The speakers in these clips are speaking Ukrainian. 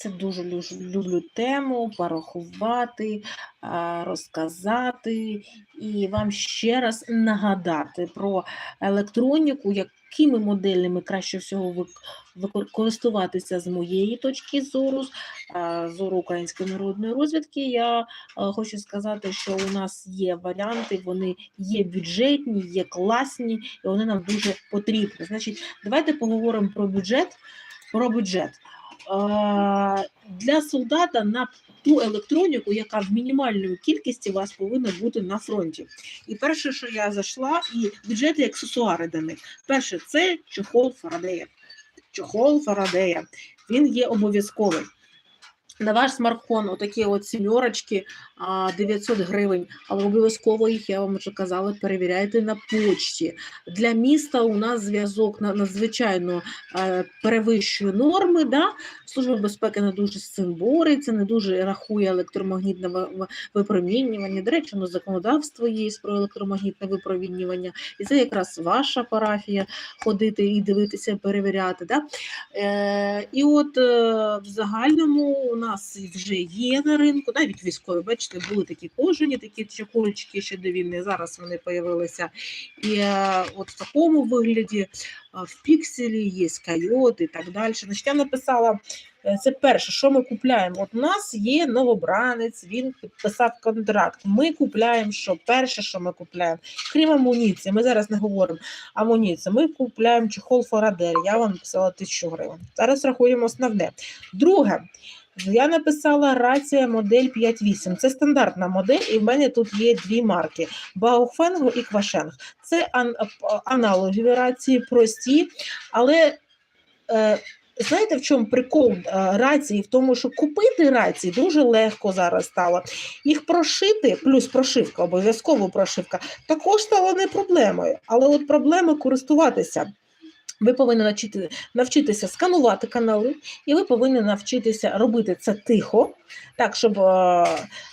Це дуже люблю тему порахувати, розказати і вам ще раз нагадати про електроніку, якими моделями краще всього користуватися з моєї точки зору, зору української народної розвідки. Я хочу сказати, що у нас є варіанти, вони є бюджетні, є класні, і вони нам дуже потрібні. Значить, давайте поговоримо про бюджет. Про бюджет. Для солдата на ту електроніку, яка в мінімальної кількості у вас повинна бути на фронті. І перше, що я зайшла, і бюджети і аксесуари до них. Перше, це чохол Фарадея. Чохол Фарадея. Він є обов'язковий. На ваш смартфон отакі от сімерочки 900 гривень, але обов'язково їх, я вам вже казала, перевіряйте на почті. Для міста у нас зв'язок надзвичайно е, перевищує норми. Да? Служба безпеки не дуже з цим бореться, не дуже рахує електромагнітне ви- ви- випромінювання. До речі, ну, законодавство є про електромагнітне випромінювання, і це якраз ваша парафія ходити і дивитися, перевіряти. Да? Е, і от е, в загальному у нас вже є на ринку, навіть військові, бачите, були такі кожані, такі чехольчики ще до війни, зараз вони з'явилися. І е, от в такому вигляді а, в пікселі є койот і так далі. Значить, я написала. е, Це перше, що ми купляємо. От у нас є новобранець, він підписав контракт. Ми купляємо що? Перше, що ми купляємо, крім амуніції. Ми зараз не говоримо амуніцію. Ми купляємо чехол Фарадер. Я вам написала тисячу гривень. Зараз рахуємо основне. Друге, я написала рація модель 5.8. Це стандартна модель, і в мене тут є дві марки: Баухфенго і Квашенг. Це ан- ап- аналогові рації, прості, але. Е, Знаєте, в чому прикол е, рації? В тому, що купити рації дуже легко зараз стало. Їх прошити, плюс прошивка, обов'язково прошивка, також стала не проблемою. Але от проблема користуватися. Ви повинні навчити, навчитися сканувати канали, і ви повинні навчитися робити це тихо, так, щоб е,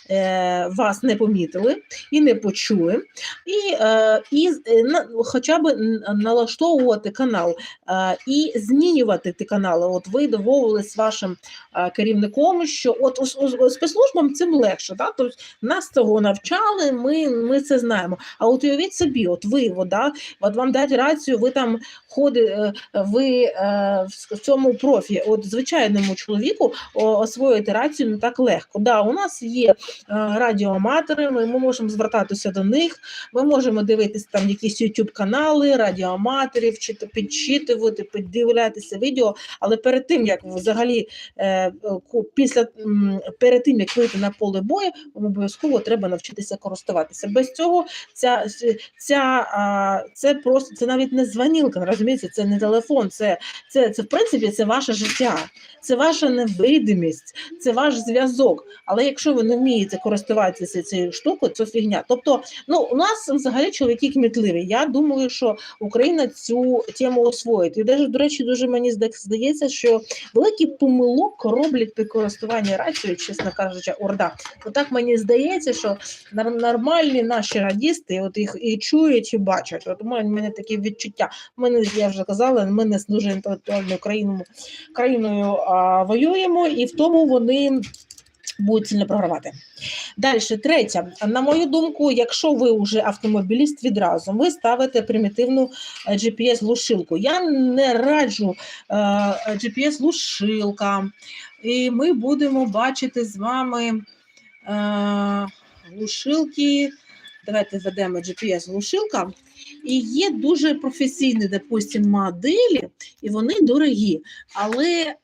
е, вас не помітили і не почули, і, е, і е, на, хоча б налаштовувати канал е, і змінювати ті канали. От ви домовились з вашим е, керівником, що от ос- ос- ос- спецслужбам цим легше. Да? Тобто нас цього навчали, ми, ми це знаємо. А от уявіть собі, от ви, от, да, от вам дати рацію, ви там ходите, ви е, в цьому профі, от звичайному чоловіку освоїти рацію не так легко. Да, у нас є е, радіоаматори, ми, можемо звертатися до них, ми можемо дивитися там якісь YouTube канали, радіоаматорів, чи то підчитувати, піддивлятися відео. Але перед тим як взагалі е, після перед тим як вийти на поле бою, обов'язково треба навчитися користуватися. Без цього ця, ця це просто це навіть не дзвонілка, розумієте, це не телефон, це, це, це в принципі це ваше життя, це ваша невидимість, це ваш зв'язок. Але якщо ви не вмієте користуватися цією штукою, це фігня. Тобто, ну у нас взагалі чоловіки кмітливі. Я думаю, що Україна цю тему освоїть. І даже, до речі, дуже мені зда- здається, що великий помилок роблять при користуванні рацією, чесно кажучи, орда. Отак мені здається, що нормальні наші радісти, от їх і чують, і бачать. От у мене, таке відчуття. Ми не я вже казала, ми не з дуже інтелектуальною країною країною а, воюємо, і в тому вони будуть сильно програвати. Далі, третє. На мою думку, якщо ви вже автомобіліст відразу, ви ставите примітивну е, GPS-глушилку. Я не раджу е, GPS-глушилка, і ми будемо бачити з вами е, глушилки. Давайте введемо GPS-глушилка. І є дуже професійні, допустим, моделі, і вони дорогі. Але е,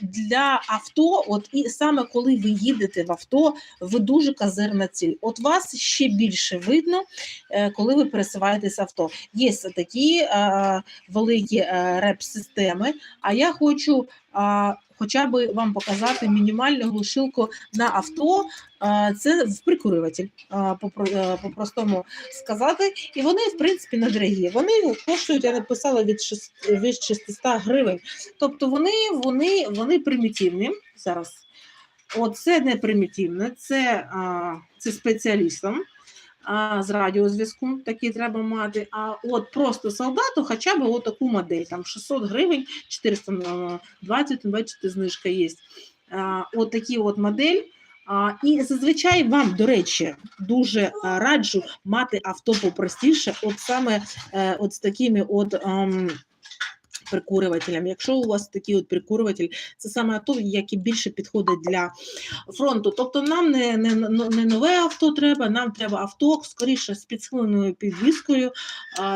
для авто, от і саме коли ви їдете в авто, ви дуже казирна ціль. От вас ще більше видно, е, коли ви пересуваєтесь авто. Є такі е, великі реп-системи, а я хочу. Хоча б вам показати мінімальну глушилку на авто, це в прикурюватель, е, по- по-простому сказати. І вони, в принципі, недорогі. Вони коштують, я написала від 6, від 600 гривень. Тобто вони, вони, вони примітивні зараз. От це не примітивне, це, це спеціалістам з радіозв'язку, такі треба мати. А от просто солдату хоча б таку модель, там 600 гривень, 420, бачите, знижка є. от такі от модель. А, і зазвичай вам, до речі, дуже а, раджу мати авто попростіше, от саме е, от з такими от. ем, Прикурювателям. Якщо у вас такий от прикурюватель, це саме авто, яке більше підходить для фронту. Тобто нам не, не, не нове авто треба, нам треба авто скоріше з підсиленою підвіскою,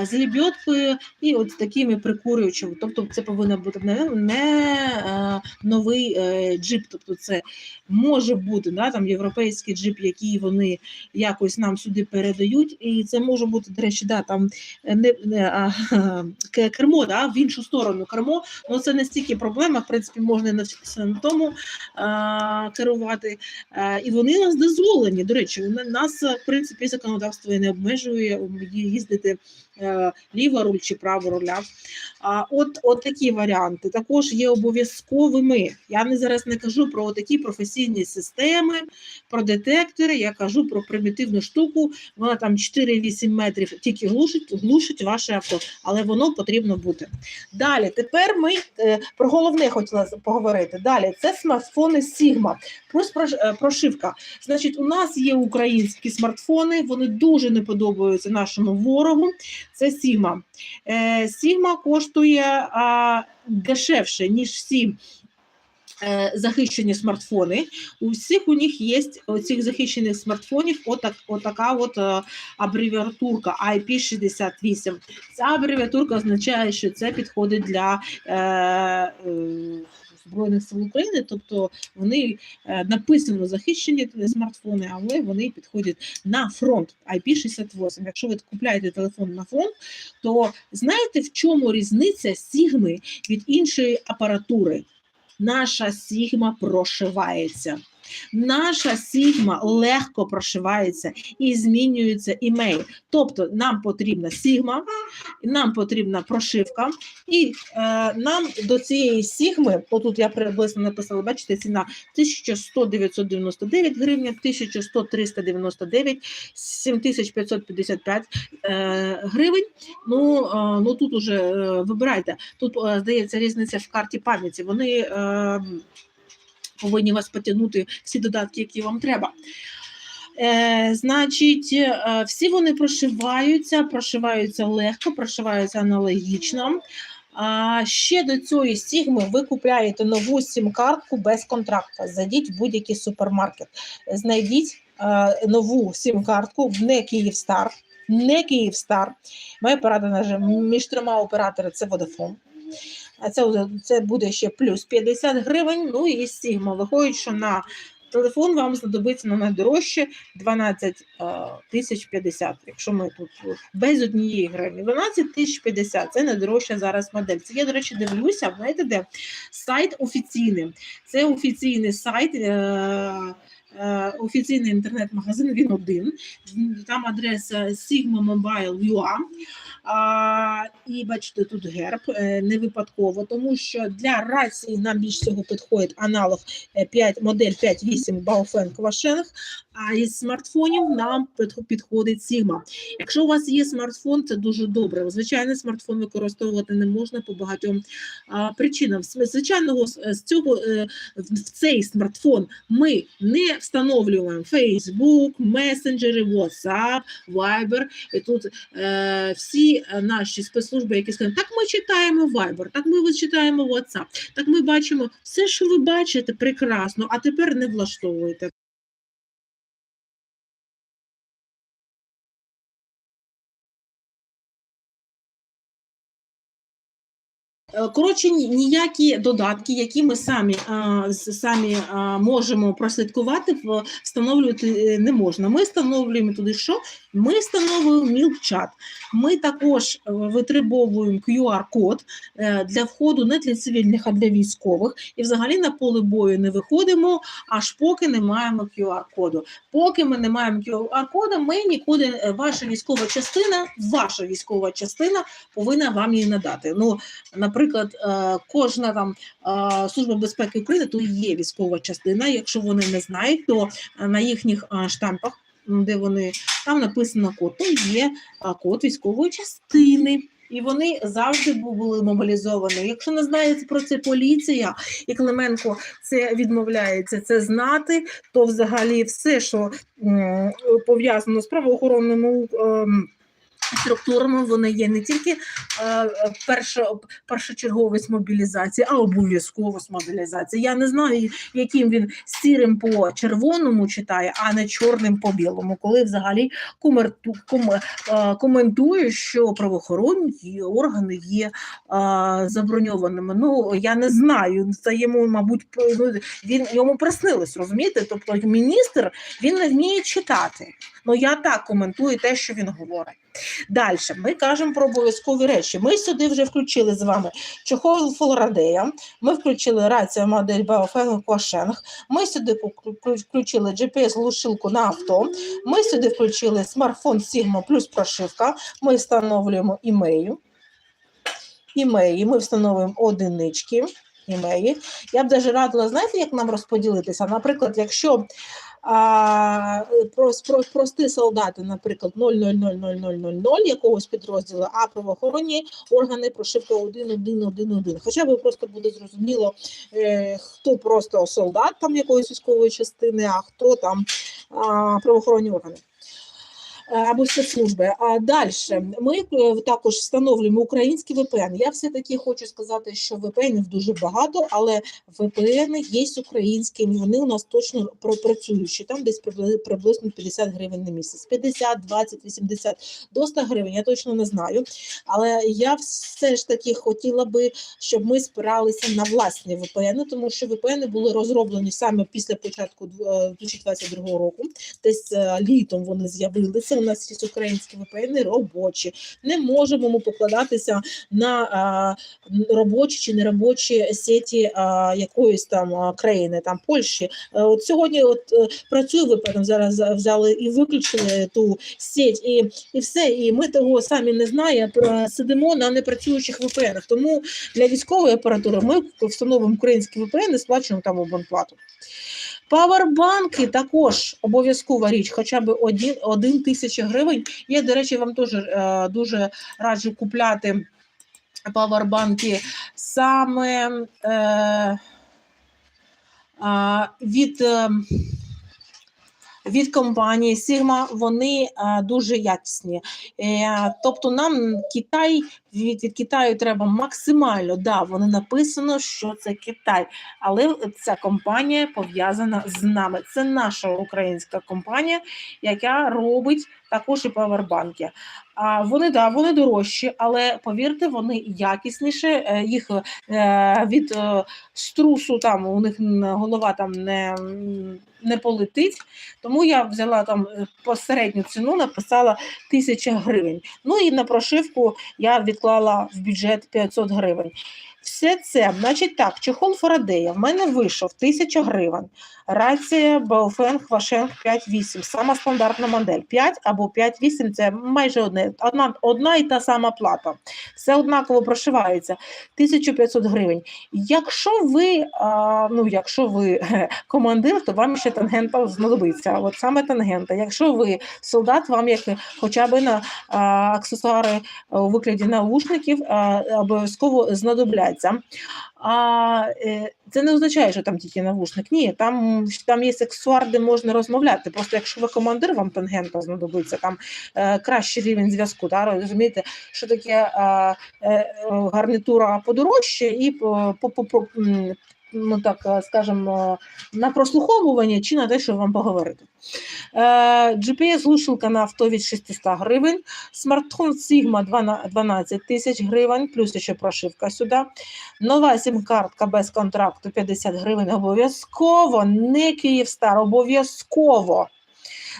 з лебідкою і от такими прикурюючими. Тобто це повинен бути не, не е, новий е, джип, тобто це може бути да, там європейський джип, який вони якось нам сюди передають, і це може бути, до речі, да, там не, не а, кермо, да, в іншу сторону кермо. Ну це настільки проблема. В принципі, можна і навчитися на тому а, керувати. А, і вони нас дозволені. До речі, нас в принципі законодавство і не обмежує їздити е, ліво руль чи право руля. От, от такі варіанти також є обов'язковими. Я не зараз не кажу про такі професійні системи, про детектори. Я кажу про примітивну штуку. Вона там 4-8 метрів тільки глушить, глушить ваше авто, але воно потрібно бути. Далі, тепер ми е, про головне хотіла поговорити. Далі це смартфони Sigma. Плюс е, прошивка. Значить, у нас є українські смартфони, вони дуже не подобаються нашому ворогу. Це Sigma. Е, Sigma коштує дешевше, ніж всі. е, Захищені смартфони. У всіх у них є цих захищених смартфонів отак, отака от е, абревіатурка IP68. Ця абревіатурка означає, що це підходить для е, е, Збройних сил України, тобто вони е, написано захищені смартфони, але вони підходять на фронт IP68. Якщо ви купляєте телефон на фронт, то знаєте, в чому різниця Сігми від іншої апаратури? Наша Сігма прошивається. Наша Сігма легко прошивається і змінюється імейл. Тобто нам потрібна Сігма, нам потрібна прошивка, і е, нам до цієї Сігми, отут я приблизно написала, бачите, ціна 1100-999 гривень, 1100-399, 7555 е, гривень. Ну, е, ну тут уже е, вибирайте. Тут, е, здається, різниця в карті пам'яті. Вони е, повинні вас потягнути всі додатки, які вам треба. Е, значить, е, всі вони прошиваються, прошиваються легко, прошиваються аналогічно. А ще до цієї Сігми ви купляєте нову сім-картку без контракту. Зайдіть в будь-який супермаркет, знайдіть е, нову сім-картку в не Київстар, не Київстар. Моя порада на між трьома операторами це Vodafone. А це, це буде ще плюс 50 гривень. Ну і Сігма. Виходить, що на телефон вам знадобиться на найдорожче 12 е, тисяч 50, якщо ми тут без однієї гривні. 12 тисяч 50 – це найдорожча зараз модель. Це я, до речі, дивлюся, знаєте де? Сайт офіційний. Це офіційний сайт. Е, Офіційний інтернет-магазин він один. Там адреса Sigma Mobile UA. І бачите, тут герб е, не випадково, тому що для рації нам більш всього підходить аналог е, 5, модель 5.8 Baofeng Quasheng, а із смартфонів нам підходить Sigma. Якщо у вас є смартфон, це дуже добре. Звичайно, смартфон використовувати не можна по багатьом а, причинам. Звичайно, з цього е, в цей смартфон ми не встановлюємо Facebook, месенджери, WhatsApp, Viber. І тут е, всі наші спецслужби, які скажуть, так ми читаємо Viber, так ми читаємо WhatsApp, так ми бачимо все, що ви бачите, прекрасно, а тепер не влаштовуєте. Коротше, ніякі додатки, які ми самі, самі можемо прослідкувати, встановлювати е, не можна. Ми встановлюємо туди що? Ми встановлюємо мілчат. Ми також е, витребовуємо QR-код е, для входу не для цивільних, а для військових. І взагалі на поле бою не виходимо, аж поки не маємо QR-коду. Поки ми не маємо QR-коду, ми нікуди, е, ваша військова частина, ваша військова частина повинна вам її надати. Ну, наприклад, е, кожна там е, служба безпеки України то є військова частина. Якщо вони не знають, то на їхніх е, штампах, де вони там написано код, то є код військової частини. І вони завжди були мобілізовані. Якщо не знає про це поліція, і Клименко це відмовляється це знати, то взагалі все, що м, пов'язано з правоохоронними ем, структурами, вони є не тільки е, першо, першочерговість мобілізації, а обов'язковість мобілізації. Я не знаю, яким він сірим по червоному читає, а не чорним по білому, коли взагалі комерту, ком, е, коментує, що правоохоронні органи є е, заброньованими. Ну я не знаю. Це йому, мабуть, ну, він йому приснилось, розумієте? Тобто міністр він не вміє читати. Ну я так коментую те, що він говорить. Далі ми кажемо про обов'язкові речі. Ми сюди вже включили з вами чохол Флорадея, ми включили рація модель Baofeng Quasheng, ми сюди включили GPS-глушилку на авто, ми сюди включили смартфон Sigma плюс прошивка, ми встановлюємо імею. Імеї, ми встановлюємо одинички. Імеї. Я б даже радила, знаєте, як нам розподілитися? Наприклад, якщо а, про, про, прості солдати, наприклад, 000000 якогось підрозділу, а правоохоронні органи прошивка 1111. Хоча б просто буде зрозуміло, е, хто просто солдат там якоїсь військової частини, а хто там а, правоохоронні органи. Або спецслужби. А далі ми е, також встановлюємо український VPN. Я все-таки хочу сказати, що VPN дуже багато, але VPN є українськими. Вони у нас точно пропрацюючі. Там десь прибли- приблизно 50 гривень на місяць. 50, 20, 80, до 100 гривень. Я точно не знаю. Але я все ж таки хотіла би, щоб ми спиралися на власні VPN, тому що VPN були розроблені саме після початку дв- е, 2022 року. Десь е, літом вони з'явилися. У нас є українські VPN робочі. Не можемо ми покладатися на а, робочі чи неробочі сеті а, якоїсь там країни, там Польщі. Е, От сьогодні от е, працює VPN, зараз взяли і виключили ту сеть, і, і все. І ми того самі не знаємо. Сидимо на непрацюючих VPN. Тому для військової апаратури ми встановимо українські VPN і сплачуємо там абонплату. Павербанки також обов'язкова річ, хоча б один, тисяча гривень. Я, до речі, вам теж е, дуже раджу купляти павербанки саме е, е, від. Е, від компанії Sigma вони е, дуже якісні. Е, тобто нам Китай від, від Китаю треба максимально. Да, вони написано, що це Китай, але ця компанія пов'язана з нами. Це наша українська компанія, яка робить також і павербанки. А вони да, вони дорожчі, але повірте, вони якісніше. Е, Їх від струсу там у них голова там не, не полетить. Тому я взяла там е, посередню ціну, написала тисяча гривень. Ну і на прошивку я відклала в бюджет 500 гривень. Все це, значить так, чехол Фарадея в мене вийшов 1000 гривень. Рація Baofeng Хвашенг 5.8, сама стандартна модель. 5 або 5.8 це майже одне, одна, одна і та сама плата. Все однаково прошивається. 1500 гривень. Якщо ви, а, ну, якщо ви командир, то вам ще тангента знадобиться. От саме тангента. Якщо ви солдат, вам як хоча б на а, аксесуари у вигляді навушників а, обов'язково знадобляться. А е, це не означає, що там тільки навушник. Ні, там, там є аксесуар, де можна розмовляти. Просто якщо ви командир, вам тангента знадобиться, там е, кращий рівень зв'язку. Да? Розумієте, що таке е, е, гарнітура подорожче і по, по, по, по ну так е, скажемо, на прослуховування чи на те, що вам поговорити. Е, GPS-глушилка на авто від 600 гривень, смартфон Sigma 12 12 тисяч гривень, плюс ще прошивка сюди. Нова сім-картка без контракту 50 гривень. Обов'язково, не Київстар, обов'язково.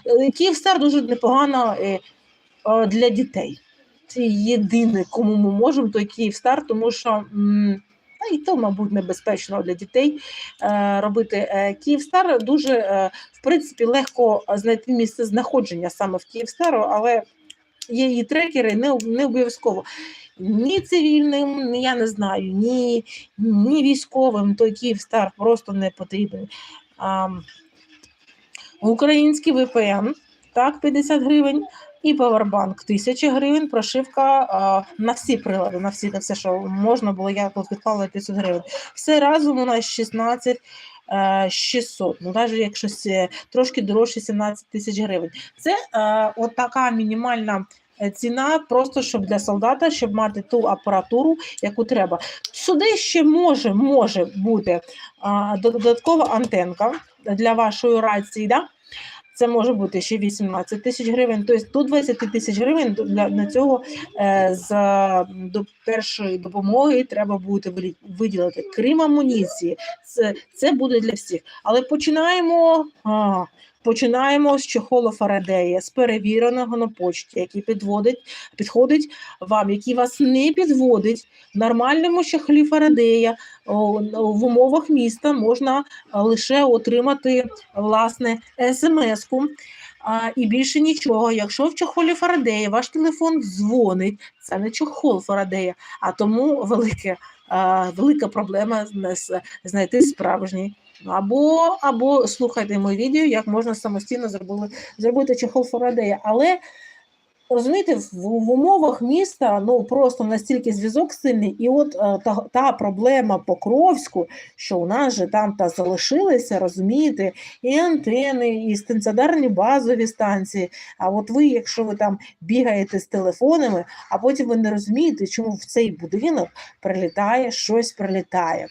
Е, Київстар дуже непогано е, е, для дітей. Це єдине, кому ми можемо, той Київстар, тому що. м, та і то, мабуть, небезпечно для дітей е, робити. Е, Київстар дуже, е, в принципі, легко знайти місце знаходження саме в Київстару, але є і трекери, не, не обов'язково. Ні цивільним, я не знаю, ні, ні військовим, той Київстар просто не потрібен. А, український VPN, так, 50 гривень. І павербанк 1000 гривень, прошивка а, на всі прилади, на всі на все, що можна було, я тут відклала 500 гривень. Все разом у нас 16 е, 600, ну навіть якщо трошки дорожче 17 тисяч гривень. Це е, от така мінімальна е, ціна, просто щоб для солдата, щоб мати ту апаратуру, яку треба. Сюди ще може, може бути а, додаткова антенка для вашої рації. Да? Це може бути ще 18 тисяч гривень. Тобто до 20 тисяч гривень для на цього е, з до першої допомоги треба буде виділити. Крім амуніції, це, це буде для всіх. Але починаємо. А, Починаємо з чохолу Фарадея, з перевіреного на почті, який підводить, підходить вам, який вас не підводить. В нормальному чохлі Фарадея в умовах міста можна лише отримати власне смс-ку. А, і більше нічого. Якщо в чохолі Фарадея ваш телефон дзвонить, це не чохол Фарадея, а тому велике, а, велика проблема зна- знайти справжній. Або, або слухайте моє відео, як можна самостійно зробили, зробити чохол Фарадея. Але розумієте, в, в умовах міста ну просто настільки зв'язок сильний, і от е, та, та проблема Покровську, що у нас же там та залишилися, розумієте, і антени, і стаціонарні базові станції. А от ви, якщо ви там бігаєте з телефонами, а потім ви не розумієте, чому в цей будинок прилітає щось прилітає.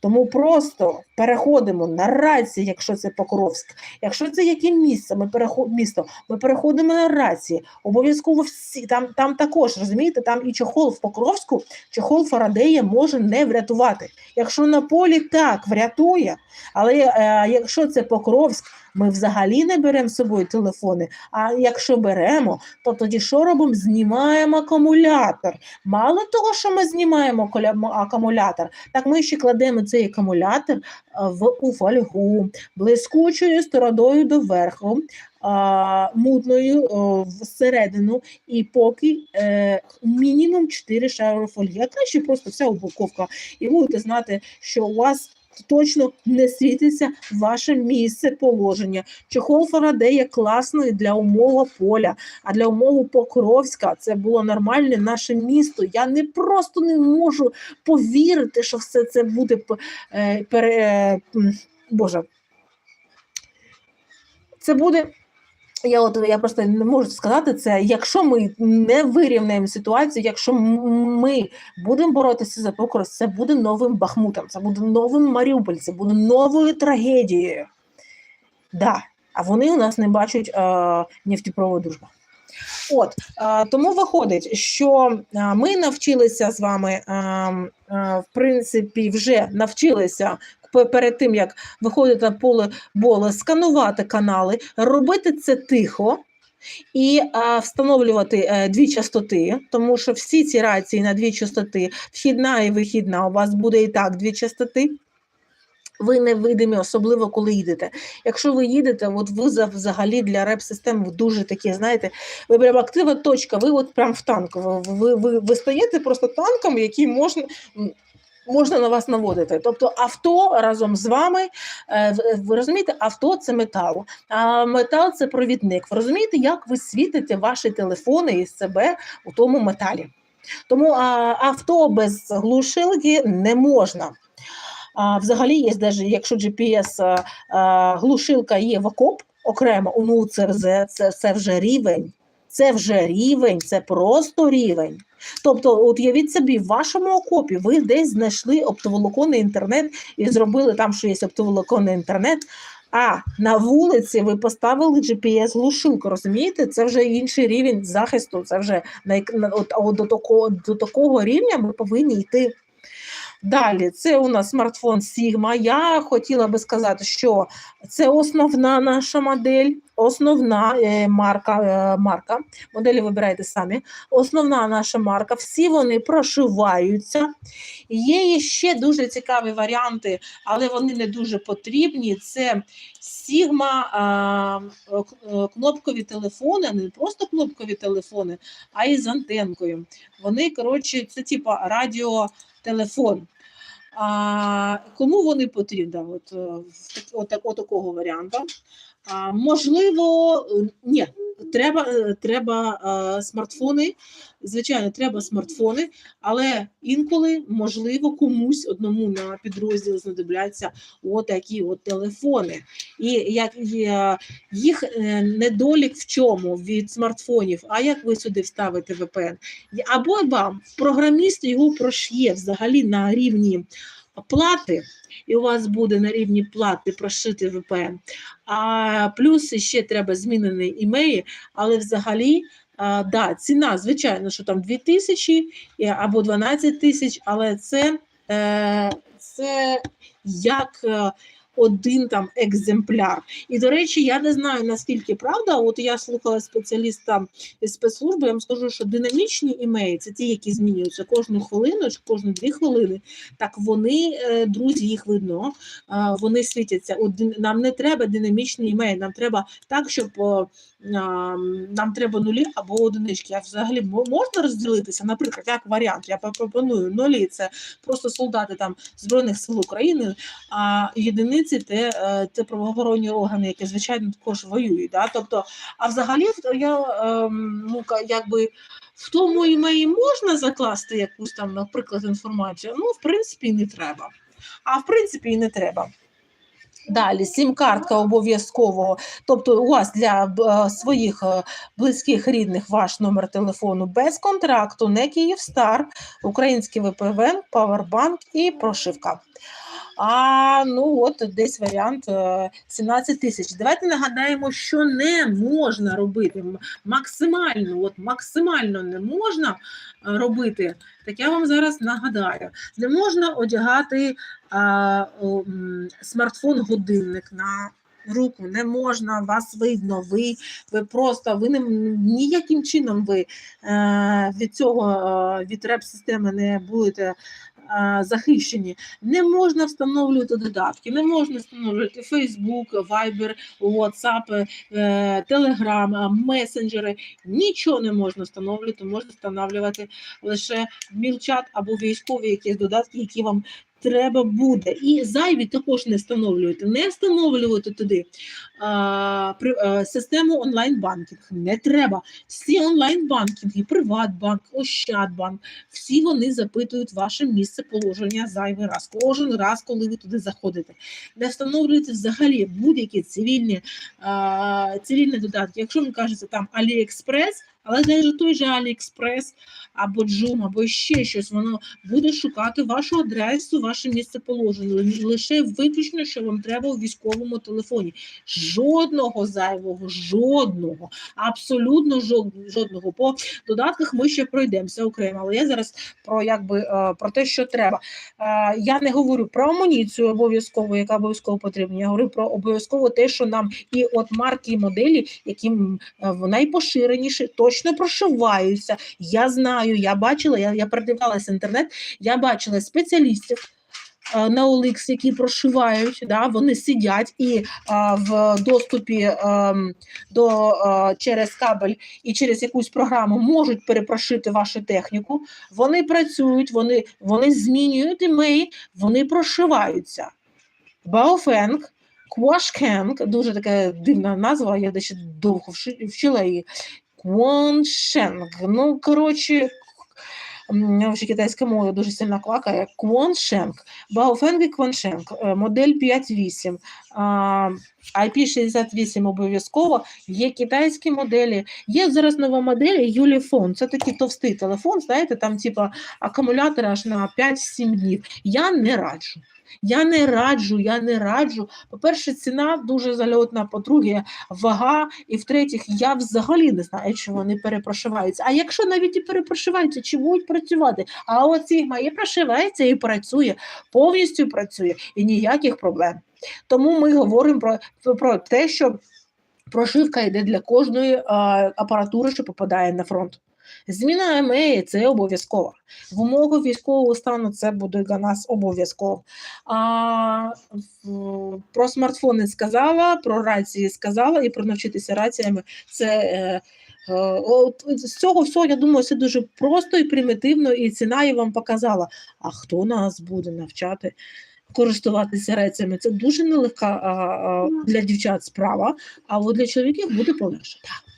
Тому просто переходимо на рації, якщо це Покровськ. Якщо це яке місце, ми переход, місто, ми переходимо на рації. Обов'язково всі там, там також розумієте, там і чохол в Покровську, чохол Фарадея може не врятувати. Якщо на полі так врятує, але е, якщо це Покровськ, ми взагалі не беремо з собою телефони. А якщо беремо, то тоді що робимо? Знімаємо акумулятор. Мало того, що ми знімаємо акумулятор, так ми ще кладемо цей акумулятор в у фольгу, блискучою стороною доверху, мутною всередину, і поки е, мінімум 4 шари фольги, а краще просто вся упаковка. І будете знати, що у вас точно не світиться ваше місце положення. Чохол Фарадея класний для умова поля, а для умови Покровська це було нормальне наше місто. Я не просто не можу повірити, що все це буде е, пере, Боже. Це буде. Я от я просто не можу сказати це. Якщо ми не вирівняємо ситуацію, якщо ми будемо боротися за Покровськ, це буде новим Бахмутом, це буде новим Маріуполь, це буде новою трагедією. Да. А вони у нас не бачать е, нефтепроводу дружба. От е, тому виходить, що е, ми навчилися з вами, е, е, в принципі, вже навчилися перед тим, як виходити на поле бола, сканувати канали, робити це тихо. І а, встановлювати е, дві частоти, тому що всі ці рації на дві частоти, вхідна і вихідна, у вас буде і так дві частоти. Ви не видимі, особливо коли їдете. Якщо ви їдете, от ви взагалі для реп-систем дуже такі, знаєте, ви прям активна точка, ви от прям в танку. Ви, ви, ви, ви стаєте просто танком, який можна. Можна на вас наводити. Тобто авто разом з вами, е, ви розумієте, авто це метал, а метал це провідник. Ви розумієте, як ви світите ваші телефони і себе у тому металі. Тому а, авто без глушилки не можна. А, взагалі є навіть, якщо GPS а, а, глушилка є в окоп окремо, ну, ЦРЗ, це, це вже рівень. Це вже рівень, це просто рівень. Тобто, от уявіть собі, в вашому окопі ви десь знайшли оптоволоконний інтернет і зробили там, що є оптоволоконний інтернет. А на вулиці ви поставили GPS-глушилку, розумієте? Це вже інший рівень захисту. Це вже от, от до такого до такого рівня ми повинні йти. Далі, це у нас смартфон Sigma. Я хотіла би сказати, що це основна наша модель, основна е, марка, е, марка. Моделі вибирайте самі. Основна наша марка. Всі вони прошиваються. Є ще дуже цікаві варіанти, але вони не дуже потрібні. Це Sigma а, е, кнопкові телефони, не просто кнопкові телефони, а й з антенкою. Вони, коротше, це типа радіотелефон. А кому вони потрібні? От, так- от, от такого варіанту. А, можливо, е, ні, треба, е, треба е, смартфони. Звичайно, треба смартфони, але інколи, можливо, комусь одному на підрозділ знадобляться отакі от телефони. І як їх недолік в чому від смартфонів, а як ви сюди вставите VPN? Або вам програміст його прошє взагалі на рівні плати, і у вас буде на рівні плати прошити VPN. А плюс ще треба змінений імеї, але взагалі. А, да, ціна, звичайно, що там 2 тисячі або 12 тисяч, але це, е, це як е, один там екземпляр. І, до речі, я не знаю, наскільки правда. От я слухала спеціаліста із спецслужби, я вам скажу, що динамічні імеї це ті, які змінюються кожну хвилину, чи кожні дві хвилини. Так вони, е, друзі, їх видно, вони світяться. Нам не треба динамічні імеї, нам треба так, щоб нам треба нулі або одинички. Я взагалі можна розділитися, наприклад, як варіант. Я пропоную нулі це просто солдати там Збройних сил України, а єдиниці це, е, це правоохоронні органи, які звичайно також воюють. Да? Тобто, а взагалі я ем, ну якби. В тому імеї можна закласти якусь там, наприклад, інформацію. Ну, в принципі, не треба. А в принципі, і не треба. Далі, сім-картка обов'язково. Тобто, у вас для е, своїх е, близьких рідних ваш номер телефону без контракту, не Київстар, український ВПВН, павербанк і прошивка. А ну от десь варіант е, 17 тисяч. Давайте нагадаємо, що не можна робити максимально, от максимально не можна е, робити. Так я вам зараз нагадаю: не можна одягати а, смартфон-годинник на руку, не можна, вас видно, ви, ви просто ви не, ніяким чином ви е, від цього е, від реп-системи не будете е, захищені. Не можна встановлювати додатки, не можна встановлювати Facebook, Viber, WhatsApp, е, Telegram, месенджери. Нічого не можна встановлювати, можна встановлювати лише мілчат або військові якісь додатки, які вам треба буде. І зайві також не встановлювати. Не встановлювати туди а, при, а, систему онлайн-банкінг. Не треба. Всі онлайн-банкінги, Приватбанк, Ощадбанк, всі вони запитують ваше місце положення зайвий раз. Кожен раз, коли ви туди заходите. Не встановлюйте взагалі будь-які цивільні, а, цивільні додатки. Якщо ви кажете там AliExpress, але навіть той же AliExpress або Joom, або ще щось, воно буде шукати вашу адресу, ваше місце положення. Лише виключно, що вам треба у військовому телефоні. Жодного зайвого, жодного, абсолютно жодного. По додатках ми ще пройдемося окремо, але я зараз про якби е, про те, що треба. Е, Я не говорю про амуніцію обов'язково, яка обов'язково потрібна. Я говорю про обов'язково те, що нам і от марки і моделі, які найпоширеніші, точно прошиваються. Я знаю, я бачила, я, я передивлялася інтернет, я бачила спеціалістів. е, На OLX, які прошивають, да, вони сидять і а, в доступі ем, до е, через кабель і через якусь програму можуть перепрошити вашу техніку. Вони працюють, вони, вони змінюють імеї, вони прошиваються. Баофенг, Квашкенг, дуже така дивна назва, я дещо довго вчила її. Квоншенг. Ну, коротше, вже китайська мова дуже сильно квакає. Квоншенг. Баофенг і Квоншенг. Е, Модель 5.8. а, IP68 обов'язково. Є китайські моделі. Є зараз нова модель Юліфон. Це такий товстий телефон, знаєте, там типа акумулятор аж на 5-7 днів. Я не раджу. Я не раджу, я не раджу. По-перше, ціна дуже зальотна, по-друге, вага, і в-третіх, я взагалі не знаю, чи вони перепрошиваються. А якщо навіть і перепрошиваються, чи будуть працювати? А от Sigma і прошивається, і працює, повністю працює, і ніяких проблем. Тому ми говоримо про, про те, що прошивка йде для кожної а, апаратури, що попадає на фронт. Зміна ЕМЕ це обов'язково. В умовах військового стану це буде для нас обов'язково. А, про смартфони сказала, про рації сказала, і про навчитися раціями це. Е, е, От з цього всього, я думаю, все дуже просто і примітивно, і ціна я вам показала. А хто нас буде навчати користуватися рецями. Це дуже нелегка а, а, для дівчат справа, а от для чоловіків буде полегше. Так.